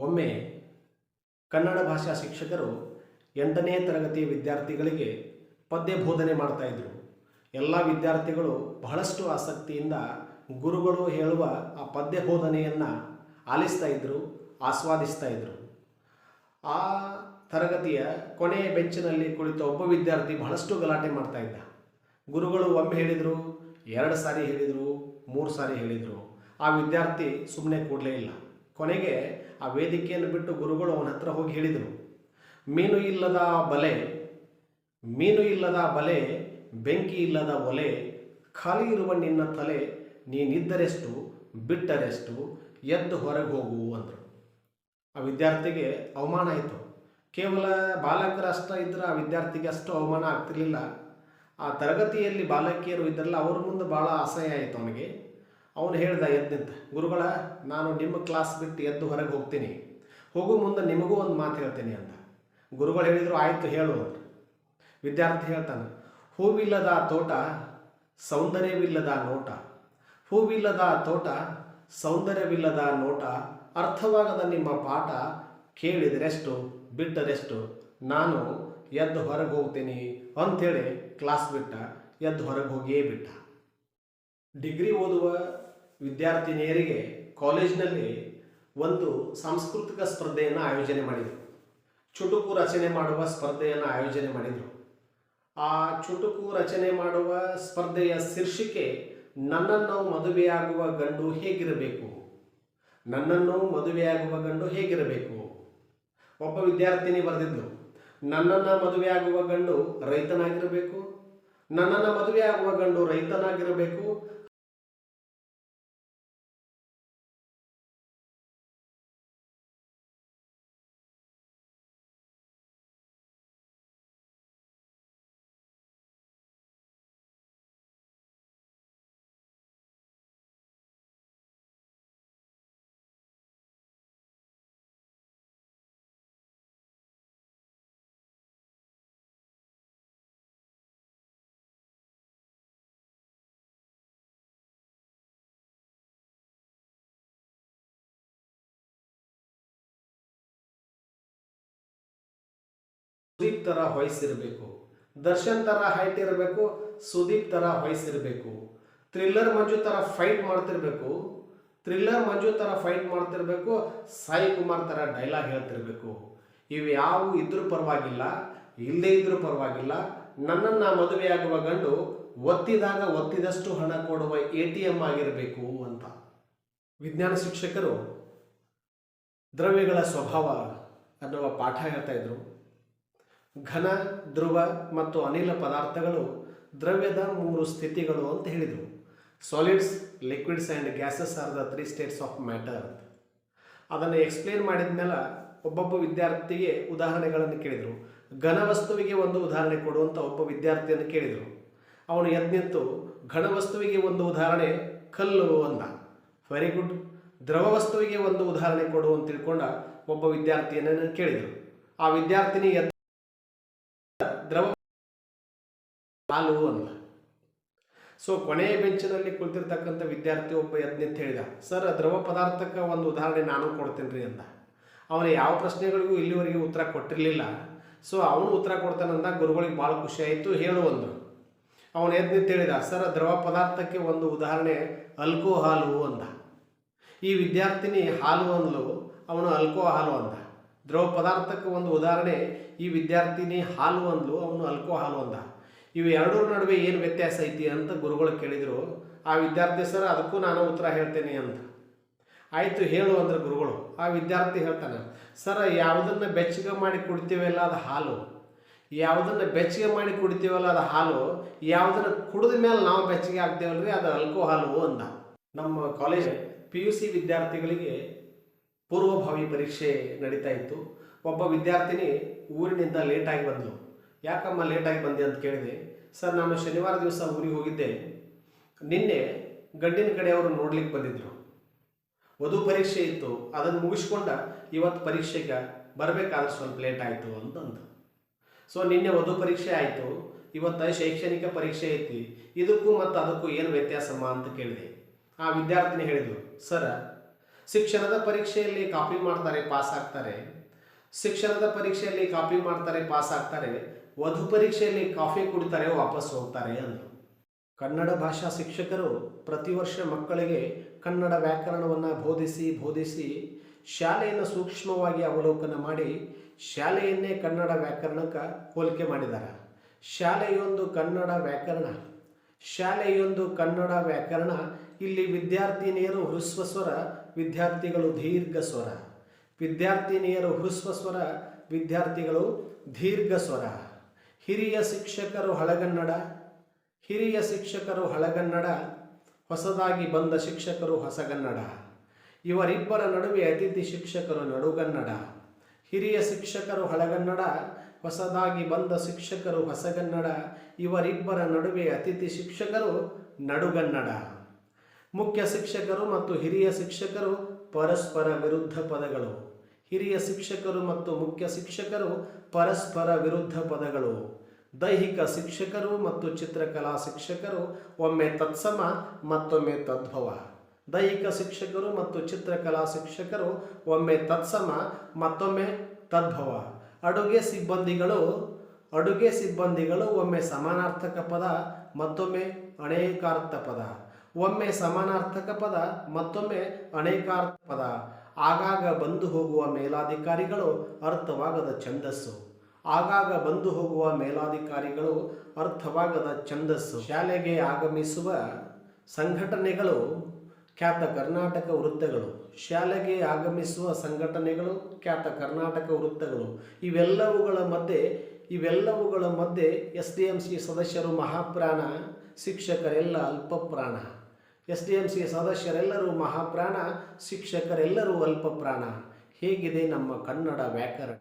ಒಮ್ಮೆ ಕನ್ನಡ ಭಾಷಾ ಶಿಕ್ಷಕರು ಎಂಟನೇ ತರಗತಿಯ ವಿದ್ಯಾರ್ಥಿಗಳಿಗೆ ಪದ್ಯ ಬೋಧನೆ ಮಾಡ್ತಾಯಿದ್ರು ಎಲ್ಲ ವಿದ್ಯಾರ್ಥಿಗಳು ಬಹಳಷ್ಟು ಆಸಕ್ತಿಯಿಂದ ಗುರುಗಳು ಹೇಳುವ ಆ ಪದ್ಯ ಬೋಧನೆಯನ್ನು ಆಲಿಸ್ತಾ ಇದ್ದರು ಆಸ್ವಾದಿಸ್ತಾ ಇದ್ದರು ಆ ತರಗತಿಯ ಕೊನೆಯ ಬೆಂಚಿನಲ್ಲಿ ಕುಳಿತ ಒಬ್ಬ ವಿದ್ಯಾರ್ಥಿ ಬಹಳಷ್ಟು ಗಲಾಟೆ ಮಾಡ್ತಾ ಇದ್ದ. ಗುರುಗಳು ಒಮ್ಮೆ ಹೇಳಿದರು, ಎರಡು ಸಾರಿ ಹೇಳಿದರು, ಮೂರು ಸಾರಿ ಹೇಳಿದರು. ಆ ವಿದ್ಯಾರ್ಥಿ ಸುಮ್ಮನೆ ಕೂಡಲೇ ಇಲ್ಲ. ಕೊನೆಗೆ ಆ ವೇದಿಕೆಯನ್ನು ಬಿಟ್ಟು ಗುರುಗಳು ಅವನ ಹತ್ರ ಹೋಗಿ ಹೇಳಿದರು, ಮೀನು ಇಲ್ಲದ ಬಲೆ, ಮೀನು ಇಲ್ಲದ ಬಲೆ, ಬೆಂಕಿ ಇಲ್ಲದ ಒಲೆ, ಖಾಲಿ ಇರುವ ನಿನ್ನ ತಲೆ, ನೀನಿದ್ದರೆಷ್ಟು, ಬಿಟ್ಟರೆಷ್ಟು, ಎದ್ದು ಹೊರಗೆ ಹೋಗು ಅಂದರು. ಆ ವಿದ್ಯಾರ್ಥಿಗೆ ಅವಮಾನ ಆಯಿತು. ಕೇವಲ ಬಾಲಕರಷ್ಟ ಇದ್ದರೆ ಆ ವಿದ್ಯಾರ್ಥಿಗೆ ಅಷ್ಟು ಅವಮಾನ ಆಗ್ತಿರಲಿಲ್ಲ. ಆ ತರಗತಿಯಲ್ಲಿ ಬಾಲಕಿಯರು ಇದ್ರಲ್ಲ, ಅವ್ರ ಮುಂದೆ ಭಾಳ ಅಸಹ್ಯ ಆಯಿತು ಅವನಿಗೆ. ಅವನು ಹೇಳ್ದ ಎದ್ದು ಗುರುಗಳ, ನಾನು ನಿಮ್ಮ ಕ್ಲಾಸ್ ಬಿಟ್ಟು ಎದ್ದು ಹೊರಗೆ ಹೋಗ್ತೀನಿ. ಹೋಗೋ ಮುಂದೆ ನಿಮಗೂ ಒಂದು ಮಾತು ಹೇಳ್ತೀನಿ ಅಂತ. ಗುರುಗಳು ಹೇಳಿದರು, ಆಯಿತು, ಹೇಳು ಅಂತ. ವಿದ್ಯಾರ್ಥಿ ಹೇಳ್ತಾನೆ, ಹೂವಿಲ್ಲದ ತೋಟ ಸೌಂದರ್ಯವಿಲ್ಲದ ನೋಟ. ಹೂವಿಲ್ಲದ ತೋಟ ಸೌಂದರ್ಯವಿಲ್ಲದ ನೋಟ. ಅರ್ಥವಾಗದ ನಿಮ್ಮ ಪಾಠ ಕೇಳಿದರೆಷ್ಟು, ಬಿಟ್ಟರೆಷ್ಟು, ನಾನು ಎದ್ದು ಹೊರಗೆ ಹೋಗ್ತೀನಿ ಅಂಥೇಳಿ ಕ್ಲಾಸ್ ಬಿಟ್ಟ, ಎದ್ದು ಹೊರಗೆ ಹೋಗಿಯೇ ಬಿಟ್ಟ. ಡಿಗ್ರಿ ಓದುವ ವಿದ್ಯಾರ್ಥಿನಿಯರಿಗೆ ಕಾಲೇಜಿನಲ್ಲಿ ಒಂದು ಸಾಂಸ್ಕೃತಿಕ ಸ್ಪರ್ಧೆಯನ್ನು ಆಯೋಜನೆ ಮಾಡಿದರು. ಚುಟುಕು ರಚನೆ ಮಾಡುವ ಸ್ಪರ್ಧೆಯನ್ನು ಆಯೋಜನೆ ಮಾಡಿದರು. ಆ ಚುಟುಕು ರಚನೆ ಮಾಡುವ ಸ್ಪರ್ಧೆಯ ಶೀರ್ಷಿಕೆ ನನ್ನನ್ನು ಮದುವೆಯಾಗುವ ಗಂಡು ಹೇಗಿರಬೇಕು? ನನ್ನನ್ನು ಮದುವೆಯಾಗುವ ಗಂಡು ಹೇಗಿರಬೇಕು? ಒಬ್ಬ ವಿದ್ಯಾರ್ಥಿನಿ ಬರೆದಿದ್ಲು, ನನ್ನನ್ನು ಮದುವೆಯಾಗುವ ಗಂಡು ರೈತನಾಗಿರಬೇಕು. ನನ್ನನ್ನು ಮದುವೆಯಾಗುವ ಗಂಡು ರೈತನಾಗಿರಬೇಕು. ಸುದೀಪ್ ಥರ ವಯಸ್ಸಿರಬೇಕು ದರ್ಶನ್ ಥರ ಹೈಟ್ ಇರಬೇಕು, ಸುದೀಪ್ ಥರ ವಯಸ್ಸಿರಬೇಕು ಥ್ರಿಲ್ಲರ್ ಮಂಜು ಥರ ಫೈಟ್ ಮಾಡ್ತಿರ್ಬೇಕು. ಥ್ರಿಲ್ಲರ್ ಮಂಜು ಥರ ಫೈಟ್ ಮಾಡ್ತಿರ್ಬೇಕು, ಸಾಯಿ ಕುಮಾರ್ ಥರ ಡೈಲಾಗ್ ಹೇಳ್ತಿರ್ಬೇಕು. ಇವು ಯಾವ ಇದ್ರೂ ಪರವಾಗಿಲ್ಲ ಇಲ್ಲದೇ ಇದ್ರೂ ಪರವಾಗಿಲ್ಲ. ನನ್ನನ್ನು ಮದುವೆಯಾಗುವ ಗಂಡು ಒತ್ತಿದಾಗ ಒತ್ತಿದಷ್ಟು ಹಣ ಕೊಡುವ ಎ ಟಿ ಎಂ ಆಗಿರಬೇಕು ಅಂತ. ವಿಜ್ಞಾನ ಶಿಕ್ಷಕರು ದ್ರವ್ಯಗಳ ಸ್ವಭಾವ ಅನ್ನುವ ಪಾಠ ಹೇಳ್ತಾ ಇದ್ರು. ಘನ, ಧ್ರುವ ಮತ್ತು ಅನಿಲ ಪದಾರ್ಥಗಳು ದ್ರವ್ಯದ ಮೂರು ಸ್ಥಿತಿಗಳು ಅಂತ ಹೇಳಿದರು. Solids liquids and gases are the three states of matter ಅದನ್ನು ಎಕ್ಸ್ಪ್ಲೇನ್ ಮಾಡಿದ ಮೇಲೆ ಒಬ್ಬೊಬ್ಬ ವಿದ್ಯಾರ್ಥಿಗೆ ಉದಾಹರಣೆಗಳನ್ನು ಕೇಳಿದರು. ಘನ ವಸ್ತುವಿಗೆ ಒಂದು ಉದಾಹರಣೆ ಕೊಡುವಂಥ ಒಬ್ಬ ವಿದ್ಯಾರ್ಥಿಯನ್ನು ಕೇಳಿದರು. ಅವನು ಎದ್ದು ನಿಂತು ಘನ ವಸ್ತುವಿಗೆ ಒಂದು ಉದಾಹರಣೆ ಕಲ್ಲು ಅಂದ. ವೆರಿ ಗುಡ್ ದ್ರವ ವಸ್ತುವಿಗೆ ಒಂದು ಉದಾಹರಣೆ ಕೊಡು ಅಂತ ತಿಳ್ಕೊಂಡ ಒಬ್ಬ ವಿದ್ಯಾರ್ಥಿಯನ್ನು ಕೇಳಿದರು. ಆ ವಿದ್ಯಾರ್ಥಿನಿ ದ್ರವ ಹಾಲು ಅಂದ ಸೊ ಕೊನೆಯ ಬೆಂಚಿನಲ್ಲಿ ಕುಳಿತಿರ್ತಕ್ಕಂಥ ವಿದ್ಯಾರ್ಥಿ ಒಬ್ಬ ಎದ್ದು ನಿಂತು ಹೇಳಿದ, ಸರ್ ದ್ರವ ಪದಾರ್ಥಕ್ಕೆ ಒಂದು ಉದಾಹರಣೆ ನಾನು ಕೊಡ್ತೀನಿ ರೀ ಅಂದ. ಅವನು, ಯಾವ ಪ್ರಶ್ನೆಗಳಿಗೂ ಇಲ್ಲಿವರೆಗೆ ಉತ್ತರ ಕೊಟ್ಟಿರಲಿಲ್ಲ. ಸೊ ಅವನು ಉತ್ತರ ಕೊಡ್ತಾನಂದ ಗುರುಗಳಿಗೆ ಭಾಳ ಖುಷಿ ಆಯಿತು, ಹೇಳು ಅಂದರು. ಅವನು ಎದ್ದು ನಿಂತು ಹೇಳಿದ, ಸರ್ ದ್ರವ ಪದಾರ್ಥಕ್ಕೆ ಒಂದು ಉದಾಹರಣೆ ಅಲ್ಕೋಹಾಲು ಅಂದ. ಈ ವಿದ್ಯಾರ್ಥಿನಿ, ಹಾಲು ಅಂದಲು. ಅವನು, ಅಲ್ಕೋಹಾಲು ಅಂದ. ದ್ರವ ಪದಾರ್ಥಕ್ಕೆ ಒಂದು ಉದಾಹರಣೆ, ಈ ವಿದ್ಯಾರ್ಥಿನಿ ಹಾಲು ಅಂದ್ಲು, ಅವನು ಅಲ್ಕೋ ಹಾಲು ಅಂದ. ಇವು ಎರಡರ ನಡುವೆ ಏನು ವ್ಯತ್ಯಾಸ ಐತಿ ಅಂತ ಗುರುಗಳು ಕೇಳಿದರು. ಆ ವಿದ್ಯಾರ್ಥಿ, ಸರ್, ಅದಕ್ಕೂ ನಾನು ಉತ್ತರ ಹೇಳ್ತೇನೆ ಅಂತ. ಆಯಿತು, ಹೇಳು ಅಂದ್ರೆ ಗುರುಗಳು. ಆ ವಿದ್ಯಾರ್ಥಿ ಹೇಳ್ತಾನೆ, ಸರ್, ಯಾವುದನ್ನು ಬೆಚ್ಚಗೆ ಮಾಡಿ ಕುಡಿತೀವಲ್ಲ ಅದು ಹಾಲು? ಯಾವುದನ್ನು ಬೆಚ್ಚಗೆ ಮಾಡಿ ಕುಡಿತೀವಲ್ಲ ಅದು ಹಾಲು? ಯಾವುದನ್ನು ಕುಡಿದ ಮೇಲೆ ನಾವು ಬೆಚ್ಚಗೆ ಆಗ್ತೇವಲ್ರಿ, ಅದು ಅಲ್ಕೋ ಹಾಲು ಅಂದ. ನಮ್ಮ ಕಾಲೇಜ್ ಪಿ ಯು ಸಿ ವಿದ್ಯಾರ್ಥಿಗಳಿಗೆ ಪೂರ್ವಭಾವಿ ಪರೀಕ್ಷೆ ನಡೀತಾ ಇತ್ತು. ಒಬ್ಬ ವಿದ್ಯಾರ್ಥಿನಿ ಊರಿನಿಂದ ಲೇಟಾಗಿ ಬಂದಳು ಯಾಕಮ್ಮ ಲೇಟಾಗಿ ಬಂದೆ ಅಂತ ಕೇಳಿದೆ. ಸರ್, ನಾನು ಶನಿವಾರ ದಿವಸ ಊರಿಗೆ ಹೋಗಿದ್ದೆ. ನಿನ್ನೆ ಗಂಡಿನ ಕಡೆಯವರು ನೋಡ್ಲಿಕ್ಕೆ ಬಂದಿದ್ದರು ವಧು ಪರೀಕ್ಷೆ ಇತ್ತು. ಅದನ್ನು ಮುಗಿಸ್ಕೊಂಡ ಇವತ್ತು ಪರೀಕ್ಷೆಗೆ ಬರಬೇಕಾದ್ರೆ ಸ್ವಲ್ಪ ಲೇಟ್ ಆಯಿತು ಅಂತಂದು. ಸೊ ನಿನ್ನೆ ವಧು ಪರೀಕ್ಷೆ ಆಯಿತು. ಇವತ್ತು ಶೈಕ್ಷಣಿಕ ಪರೀಕ್ಷೆ ಐತಿ. ಇದಕ್ಕೂ ಮತ್ತು ಅದಕ್ಕೂ ಏನು ವ್ಯತ್ಯಾಸಮ್ಮ ಅಂತ ಕೇಳಿದೆ. ಆ ವಿದ್ಯಾರ್ಥಿನಿ ಹೇಳಿದರು ಸರ ಶಿಕ್ಷಣದ ಪರೀಕ್ಷೆಯಲ್ಲಿ ಕಾಪಿ ಮಾಡ್ತಾರೆ, ಪಾಸ್ ಆಗ್ತಾರೆ. ಶಿಕ್ಷಣದ ಪರೀಕ್ಷೆಯಲ್ಲಿ ಕಾಪಿ ಮಾಡ್ತಾರೆ, ಪಾಸ್ ಆಗ್ತಾರೆ. ವಧು ಪರೀಕ್ಷೆಯಲ್ಲಿ ಕಾಫಿ ಕುಡಿತಾರೆ, ವಾಪಸ್ ಹೋಗ್ತಾರೆ ಅಂದರು. ಕನ್ನಡ ಭಾಷಾ ಶಿಕ್ಷಕರು ಪ್ರತಿ ವರ್ಷ ಮಕ್ಕಳಿಗೆ ಕನ್ನಡ ವ್ಯಾಕರಣವನ್ನು ಬೋಧಿಸಿ ಬೋಧಿಸಿ ಶಾಲೆಯನ್ನು ಸೂಕ್ಷ್ಮವಾಗಿ ಅವಲೋಕನ ಮಾಡಿ ಶಾಲೆಯನ್ನೇ ಕನ್ನಡ ವ್ಯಾಕರಣಕ್ಕೆ ಹೋಲಿಕೆ ಮಾಡಿದ್ದಾರೆ ಶಾಲೆಯೊಂದು ಕನ್ನಡ ವ್ಯಾಕರಣ. ಶಾಲೆಯೊಂದು ಕನ್ನಡ ವ್ಯಾಕರಣ. ಇಲ್ಲಿ ವಿದ್ಯಾರ್ಥಿನಿಯರು ಹ್ರಸ್ವ ಸ್ವರ ವಿದ್ಯಾರ್ಥಿಗಳು ದೀರ್ಘ ಸ್ವರ. ವಿದ್ಯಾರ್ಥಿನಿಯರು ಹೃಸ್ವ ಸ್ವರ, ವಿದ್ಯಾರ್ಥಿಗಳು ದೀರ್ಘ ಸ್ವರ. ಹಿರಿಯ ಶಿಕ್ಷಕರು ಹಳಗನ್ನಡ. ಹಿರಿಯ ಶಿಕ್ಷಕರು ಹಳಗನ್ನಡ, ಹೊಸದಾಗಿ ಬಂದ ಶಿಕ್ಷಕರು ಹೊಸಗನ್ನಡ. ಇವರಿಬ್ಬರ ನಡುವೆ ಅತಿಥಿ ಶಿಕ್ಷಕರು ನಡುಗನ್ನಡ. ಹಿರಿಯ ಶಿಕ್ಷಕರು ಹಳಗನ್ನಡ, ಹೊಸದಾಗಿ ಬಂದ ಶಿಕ್ಷಕರು ಹೊಸಗನ್ನಡ. ಇವರಿಬ್ಬರ ನಡುವೆ ಅತಿಥಿ ಶಿಕ್ಷಕರು ನಡುಗನ್ನಡ. ಮುಖ್ಯ ಶಿಕ್ಷಕರು ಮತ್ತು ಹಿರಿಯ ಶಿಕ್ಷಕರು ಪರಸ್ಪರ ವಿರುದ್ಧ ಪದಗಳು. ಹಿರಿಯ ಶಿಕ್ಷಕರು ಮತ್ತು ಮುಖ್ಯ ಶಿಕ್ಷಕರು ಪರಸ್ಪರ ವಿರುದ್ಧ ಪದಗಳು. ದೈಹಿಕ ಶಿಕ್ಷಕರು ಮತ್ತು ಚಿತ್ರಕಲಾ ಶಿಕ್ಷಕರು ಒಮ್ಮೆ ತತ್ಸಮ, ಮತ್ತೊಮ್ಮೆ ತದ್ಭವ. ದೈಹಿಕ ಶಿಕ್ಷಕರು ಮತ್ತು ಚಿತ್ರಕಲಾ ಶಿಕ್ಷಕರು ಒಮ್ಮೆ ತತ್ಸಮ, ಮತ್ತೊಮ್ಮೆ ತದ್ಭವ. ಅಡುಗೆ ಸಿಬ್ಬಂದಿಗಳು ಅಡುಗೆ ಸಿಬ್ಬಂದಿಗಳು ಒಮ್ಮೆ ಸಮಾನಾರ್ಥಕ ಪದ, ಮತ್ತೊಮ್ಮೆ ಅನೇಕಾರ್ಥ ಪದ. ಒಮ್ಮೆ ಸಮಾನಾರ್ಥಕ ಪದ, ಮತ್ತೊಮ್ಮೆ ಅನೇಕಾರ್ಥ ಪದ. ಆಗಾಗ ಬಂದು ಹೋಗುವ ಮೇಲಾಧಿಕಾರಿಗಳು ಅರ್ಥವಾಗದ ಛಂದಸ್ಸು. ಆಗಾಗ ಬಂದು ಹೋಗುವ ಮೇಲಾಧಿಕಾರಿಗಳು ಅರ್ಥವಾಗದ ಛಂದಸ್ಸು. ಶಾಲೆಗೆ ಆಗಮಿಸುವ ಸಂಘಟನೆಗಳು ಖ್ಯಾತ ಕರ್ನಾಟಕ ವೃತ್ತಗಳು. ಶಾಲೆಗೆ ಆಗಮಿಸುವ ಸಂಘಟನೆಗಳು ಖ್ಯಾತ ಕರ್ನಾಟಕ ವೃತ್ತಗಳು. ಇವೆಲ್ಲವುಗಳ ಮಧ್ಯೆ ಇವೆಲ್ಲವುಗಳ ಮಧ್ಯೆ ಎಸ್ ಡಿ ಎಂ ಸಿ ಸದಸ್ಯರು ಮಹಾಪ್ರಾಣ, ಶಿಕ್ಷಕರೆಲ್ಲ ಅಲ್ಪಪ್ರಾಣ. ಎಸ್ ಡಿ ಎಂ ಸಿ ಸದಸ್ಯರೆಲ್ಲರೂ ಮಹಾಪ್ರಾಣ ಶಿಕ್ಷಕರೆಲ್ಲರೂ ಅಲ್ಪಪ್ರಾಣ. ಹೇಗಿದೆ ನಮ್ಮ ಕನ್ನಡ ವ್ಯಾಕರಣ?